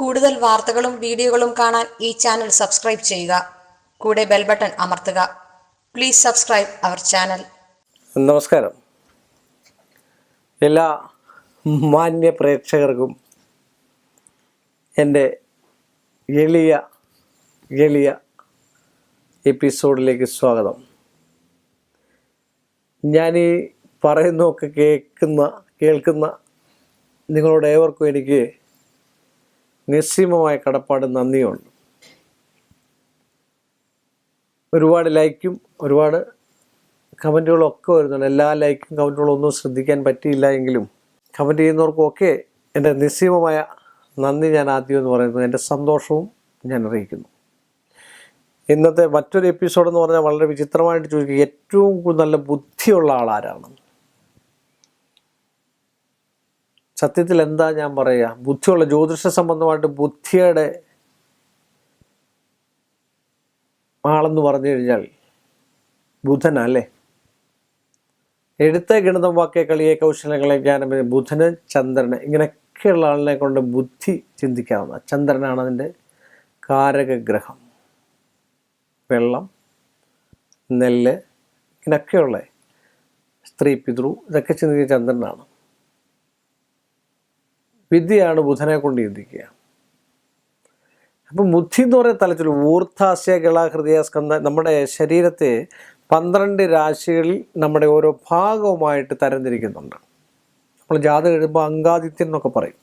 കൂടുതൽ വാർത്തകളും വീഡിയോകളും കാണാൻ ഈ ചാനൽ സബ്സ്ക്രൈബ് ചെയ്യുക. കൂടെ ബെൽ ബട്ടൺ അമർത്തുക. Please subscribe our channel. നമസ്കാരം. എല്ലാ മാന്യ പ്രേക്ഷകർക്കും എന്റെ എളിയ എളിയ എപ്പിസോഡിലേക്ക് സ്വാഗതം. ഞാൻ ഈ പറയുന്നതൊക്കെ കേൾക്കുന്ന കേൾക്കുന്ന നിങ്ങളോട് ഏവർക്കും എനിക്ക് നിസ്സീമമായ കടപ്പാട് നന്ദിയുണ്ട്. ഒരുപാട് ലൈക്കും ഒരുപാട് കമന്റുകളും ഒക്കെ വരുന്നുണ്ട്. എല്ലാ ലൈക്കും കമന്റുകളും ഒന്നും ശ്രദ്ധിക്കാൻ പറ്റിയില്ല എങ്കിലും കമന്റ് ചെയ്യുന്നവർക്കൊക്കെ എന്റെ നിസ്സീമമായ നന്ദി ഞാൻ ആദ്യം എന്ന് പറയുന്നത് എന്റെ സന്തോഷവും ഞാൻ അറിയിക്കുന്നു. ഇന്നത്തെ മറ്റൊരു എപ്പിസോഡ് എന്ന് പറഞ്ഞാൽ വളരെ വിചിത്രമായിട്ട് ചോദിക്കുക ഏറ്റവും നല്ല ബുദ്ധിയുള്ള ആളാരാണ്. സത്യത്തിൽ എന്താ ഞാൻ പറയുക ബുദ്ധിയുള്ള ജ്യോതിഷ സംബന്ധമായിട്ട് ബുദ്ധിയുടെ ആളെന്ന് പറഞ്ഞു കഴിഞ്ഞാൽ ബുധനല്ലേ? എഴുത്ത ഗണിതം വാക്യ കളിയെ കൗശലങ്ങളെ ജ്ഞാനം ബുധന് ചന്ദ്രന് ഇങ്ങനെയൊക്കെയുള്ള ആളിനെ കൊണ്ട് ബുദ്ധി ചിന്തിക്കാവുന്ന ചന്ദ്രനാണ് അതിന്റെ കാരകഗ്രഹം. വെള്ളം നെല്ല് ഇങ്ങനെയൊക്കെയുള്ള സ്ത്രീ പിതൃ ഇതൊക്കെ ചിന്തിക്കുന്ന ചന്ദ്രനാണ്. വിദ്യയാണ് ബുധനെ കൊണ്ട് ചിന്തിക്കുക. അപ്പം ബുദ്ധി എന്ന് പറയുന്ന തലത്തിൽ ഊർധാശയ ഗളാഹൃദയ സ്കന്ധ നമ്മുടെ ശരീരത്തെ പന്ത്രണ്ട് രാശികളിൽ നമ്മുടെ ഓരോ ഭാഗവുമായിട്ട് തരംതിരിക്കുന്നുണ്ട്. നമ്മൾ ജാതകം എഴുതുമ്പോൾ അങ്കാദിത്യം എന്നൊക്കെ പറയും.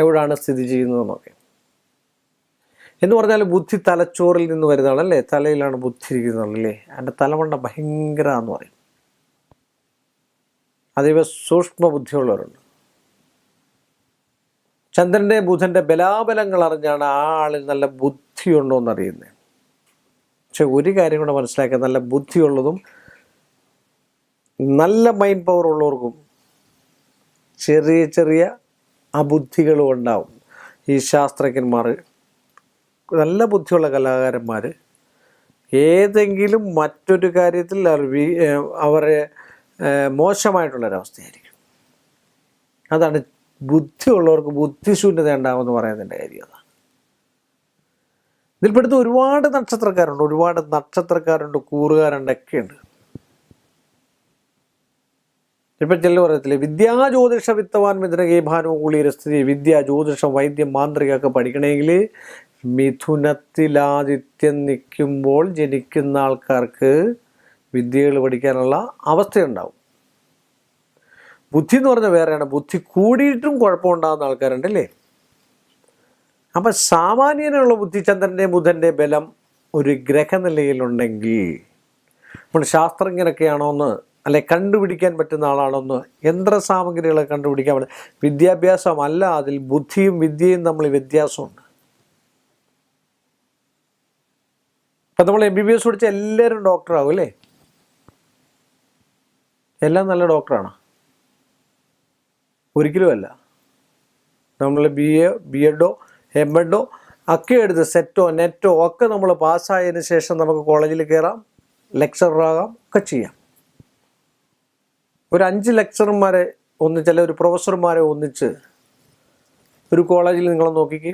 എവിടെയാണ് സ്ഥിതി ചെയ്യുന്നതെന്നൊക്കെ എന്ന് പറഞ്ഞാൽ ബുദ്ധി തലച്ചോറിൽ നിന്ന് വരുന്നതാണ് അല്ലേ തലയിലാണ് ബുദ്ധി ഇരിക്കുന്നതല്ലേ അതിന്റെ തലമണ്ട ഭയങ്കര എന്ന് പറയും. അതേപോലെ സൂക്ഷ്മ ബുദ്ധിയുള്ളവരുണ്ട് ചന്ദ്രന്റെ ബുധന്റെ ബലാബലങ്ങൾ അറിഞ്ഞാണ് ആ ആളിൽ നല്ല ബുദ്ധിയുണ്ടോ എന്നറിയുന്നത് പക്ഷെ ഒരു കാര്യം കൂടെ മനസ്സിലാക്കുക നല്ല ബുദ്ധിയുള്ളതും നല്ല മൈൻഡ് പവർ ഉള്ളവർക്കും ചെറിയ ചെറിയ അബുദ്ധികളും ഉണ്ടാവും. ഈ ശാസ്ത്രജ്ഞന്മാർ നല്ല ബുദ്ധിയുള്ള കലാകാരന്മാർ ഏതെങ്കിലും മറ്റൊരു കാര്യത്തിൽ അവരെ മോശമായിട്ടുള്ളൊരവസ്ഥയായിരിക്കും. അതാണ് ബുദ്ധിയുള്ളവർക്ക് ബുദ്ധിശൂന്യത ഉണ്ടാവുമെന്ന് പറയുന്നതിന്റെ കാര്യം അതാണ് ഇതിൽപ്പെടുത്ത് ഒരുപാട് നക്ഷത്രക്കാരുണ്ട് ഒരുപാട് നക്ഷത്രക്കാരുണ്ട് കൂറുകാരുണ്ട് ഒക്കെ ഉണ്ട് ഇപ്പം ചില പറയത്തില്ലേ വിദ്യാ ജ്യോതിഷ വിത്തവാൻ ഭാനുകൂളിയുടെ സ്ഥിതി വിദ്യ ജ്യോതിഷം വൈദ്യം മാന്ത്രികമൊക്കെ പഠിക്കണമെങ്കിൽ മിഥുനത്തിലാദിത്യം നിൽക്കുമ്പോൾ ജനിക്കുന്ന ആൾക്കാർക്ക് വിദ്യകൾ പഠിക്കാനുള്ള അവസ്ഥയുണ്ടാവും. ബുദ്ധി എന്ന് പറഞ്ഞാൽ വേറെയാണ്. ബുദ്ധി കൂടിയിട്ടും കുഴപ്പമുണ്ടാകുന്ന ആൾക്കാരുണ്ടല്ലേ? അപ്പം സാമാന്യനുള്ള ബുദ്ധി ചന്ദ്രന്റെ ബുധന്റെ ബലം ഒരു ഗ്രഹനിലയിലുണ്ടെങ്കിൽ നമ്മൾ ശാസ്ത്രജ്ഞരൊക്കെയാണോ എന്ന് അല്ലെ കണ്ടുപിടിക്കാൻ പറ്റുന്ന ആളാണോ എന്ന് സാമഗ്രികളെ കണ്ടുപിടിക്കാൻ പറ്റും. വിദ്യാഭ്യാസമല്ല അതിൽ ബുദ്ധിയും വിദ്യയും തമ്മിൽ വ്യത്യാസമുണ്ട്. ഇപ്പം നമ്മൾ എം ബി ബി എസ് പഠിച്ച എല്ലാവരും ഡോക്ടറാകും അല്ലേ? എല്ലാം നല്ല ഡോക്ടറാണ് ഒരിക്കലുമല്ല. നമ്മൾ ബി എ ബി എഡോ എം എഡോ ഒക്കെ എടുത്ത് സെറ്റോ നെറ്റോ ഒക്കെ നമ്മൾ പാസ്സായതിനു ശേഷം നമുക്ക് കോളേജിൽ കയറാം ലെക്ചറാകാം ഒക്കെ ചെയ്യാം. ഒരു അഞ്ച് ലെക്ചർമാരെ ഒന്നിച്ച് അല്ലെ ഒരു പ്രൊഫസർമാരെ ഒന്നിച്ച് ഒരു കോളേജിൽ നിങ്ങൾ നോക്കിക്കേ.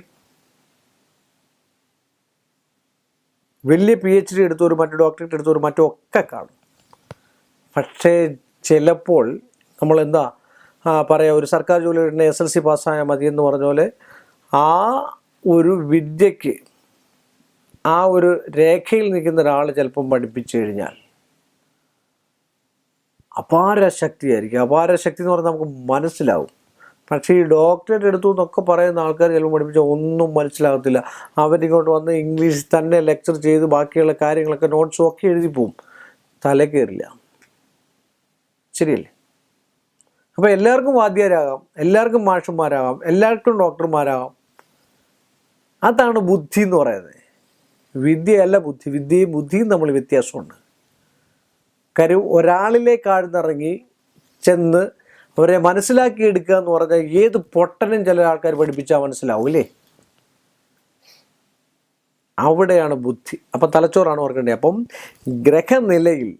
വലിയ പി എച്ച് ഡി എടുത്തവർ മറ്റു ഡോക്ടറേറ്റ് എടുത്തവർ മറ്റും ഒക്കെ കാണും. പക്ഷേ ചിലപ്പോൾ നമ്മൾ എന്താ പറയാ ഒരു സർക്കാർ ജോലി ഉടനെ എസ് എൽ സി പാസ്സായാൽ മതി എന്ന് പറഞ്ഞ പോലെ ആ ഒരു വിദ്യയ്ക്ക് ആ ഒരു രേഖയിൽ നിൽക്കുന്ന ഒരാൾ ചിലപ്പം പഠിപ്പിച്ചു കഴിഞ്ഞാൽ അപാര ശക്തിയായിരിക്കും. അപാര ശക്തി എന്ന് പറഞ്ഞാൽ നമുക്ക് മനസ്സിലാവും. പക്ഷേ ഈ ഡോക്ടറേറ്റ് എടുത്തു എന്നൊക്കെ പറയുന്ന ആൾക്കാർ ചിലപ്പോൾ പഠിപ്പിച്ചാൽ ഒന്നും മനസ്സിലാകത്തില്ല. അവരിങ്ങോട്ട് വന്ന് ഇംഗ്ലീഷ് തന്നെ ലെക്ചർ ചെയ്ത് ബാക്കിയുള്ള കാര്യങ്ങളൊക്കെ നോട്ട്സും ഒക്കെ എഴുതി പോവും. തല ശരിയല്ലേ? അപ്പോൾ എല്ലാവർക്കും വാദ്യരാകാം എല്ലാവർക്കും മാഷന്മാരാകാം എല്ലാവർക്കും ഡോക്ടർമാരാകാം. അതാണ് ബുദ്ധി എന്ന് പറയുന്നത്. വിദ്യയല്ല ബുദ്ധി വിദ്യയും ബുദ്ധിയും തമ്മിൽ വ്യത്യാസമുണ്ട്. കാര്യം ഒരാളിലെ ആഴ്ന്നിറങ്ങി ചെന്ന് അവരെ മനസ്സിലാക്കി എടുക്കുക എന്ന് പറഞ്ഞാൽ ഏത് പൊട്ടനും ചില ആൾക്കാർ പഠിപ്പിച്ചാൽ മനസ്സിലാവും അല്ലേ അവിടെയാണ് ബുദ്ധി. അപ്പം തലച്ചോറാണ് ഓർക്കേണ്ടത്. അപ്പം ഗ്രഹനിലയിൽ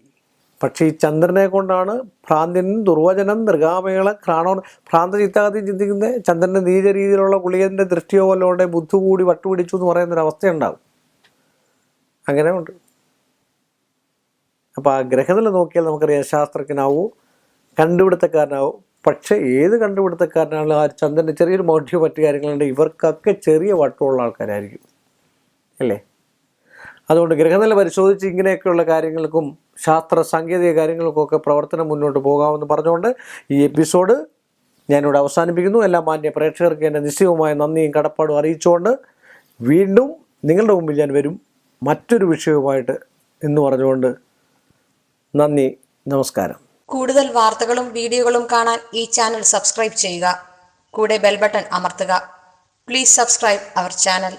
പക്ഷേ ഈ ചന്ദ്രനെ കൊണ്ടാണ് ഭ്രാന്തിനും ദുർവചനം നൃഗാമേള ക്രാണോ ഭ്രാന്ത ചിത്താഗതി ചിന്തിക്കുന്ന ചന്ദ്രന്റെ നീച രീതിയിലുള്ള ഗുളികന്റെ ദൃഷ്ടിയോ വല്ലോടെ ബുദ്ധി കൂടി വട്ടുപിടിച്ചു എന്ന് പറയുന്നൊരു അവസ്ഥയുണ്ടാവും. അങ്ങനെ ഉണ്ട്. അപ്പോൾ ആ ഗ്രഹനില നോക്കിയാൽ നമുക്കറിയാം ശാസ്ത്രജ്ഞനാവൂ കണ്ടുപിടുത്തക്കാരനാവും. പക്ഷേ ഏത് കണ്ടുപിടുത്തക്കാരനാണ് ആ ചന്ദ്രന്റെ ചെറിയൊരു മോഡ്യോ മറ്റു കാര്യങ്ങളുണ്ട് ഇവർക്കൊക്കെ ചെറിയ വട്ടമുള്ള ആൾക്കാരായിരിക്കും. അല്ലേ? അതുകൊണ്ട് ഗ്രഹനില പരിശോധിച്ച് ഇങ്ങനെയൊക്കെയുള്ള കാര്യങ്ങൾക്കും ശാസ്ത്ര സാങ്കേതിക കാര്യങ്ങൾക്കൊക്കെ പ്രവർത്തനം മുന്നോട്ട് പോകാമെന്ന് പറഞ്ഞുകൊണ്ട് ഈ എപ്പിസോഡ് ഞാനിവിടെ അവസാനിപ്പിക്കുന്നു. എല്ലാ മാന്യ പ്രേക്ഷകർക്ക് എന്റെ നിശ്ചയവുമായ നന്ദിയും കടപ്പാടും അറിയിച്ചുകൊണ്ട് വീണ്ടും നിങ്ങളുടെ മുമ്പിൽ ഞാൻ വരും. മറ്റൊരു വിഷയവുമായിട്ട് എന്ന് പറഞ്ഞുകൊണ്ട് നന്ദി നമസ്കാരം. കൂടുതൽ വാർത്തകളും വീഡിയോകളും കാണാൻ ഈ ചാനൽ സബ്സ്ക്രൈബ് ചെയ്യുക. കൂടെ ബെൽബട്ടൺ അമർത്തുക. Please subscribe our channel